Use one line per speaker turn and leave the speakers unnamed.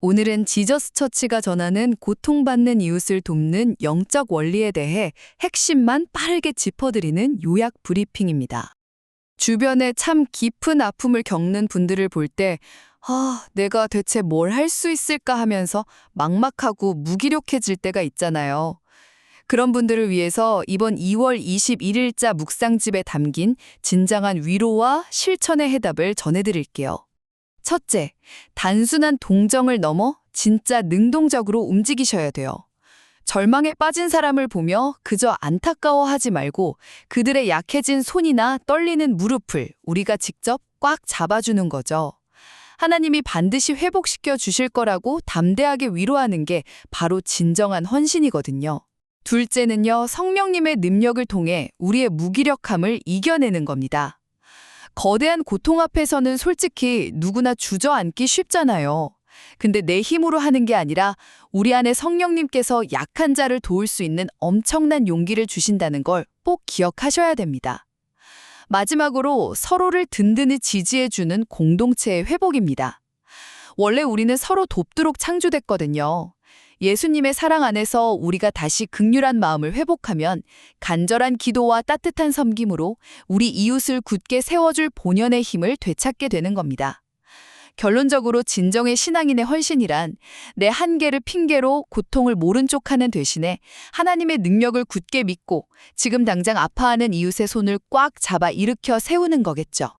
오늘은 지저스 처치가 전하는 고통받는 이웃을 돕는 영적 원리에 대해 핵심만 빠르게 짚어드리는 요약 브리핑입니다. 주변에 참 깊은 아픔을 겪는 분들을 볼 때, 아, 내가 대체 뭘 할 수 있을까 하면서 막막하고 무기력해질 때가 있잖아요. 그런 분들을 위해서 이번 2월 21일자 묵상집에 담긴 진정한 위로와 실천의 해답을 전해드릴게요. 첫째, 단순한 동정을 넘어 진짜 능동적으로 움직이셔야 돼요. 절망에 빠진 사람을 보며 그저 안타까워하지 말고 그들의 약해진 손이나 떨리는 무릎을 우리가 직접 꽉 잡아주는 거죠. 하나님이 반드시 회복시켜 주실 거라고 담대하게 위로하는 게 바로 진정한 헌신이거든요. 둘째는요, 성령님의 능력을 통해 우리의 무기력함을 이겨내는 겁니다. 거대한 고통 앞에서는 솔직히 누구나 주저앉기 쉽잖아요. 근데 내 힘으로 하는 게 아니라 우리 안에 성령님께서 약한 자를 도울 수 있는 엄청난 용기를 주신다는 걸 꼭 기억하셔야 됩니다. 마지막으로 서로를 든든히 지지해주는 공동체의 회복입니다. 원래 우리는 서로 돕도록 창조됐거든요. 예수님의 사랑 안에서 우리가 다시 극률한 마음을 회복하면 간절한 기도와 따뜻한 섬김으로 우리 이웃을 굳게 세워줄 본연의 힘을 되찾게 되는 겁니다. 결론적으로 진정의 신앙인의 헌신이란 내 한계를 핑계로 고통을 모른 척하는 대신에 하나님의 능력을 굳게 믿고 지금 당장 아파하는 이웃의 손을 꽉 잡아 일으켜 세우는 거겠죠.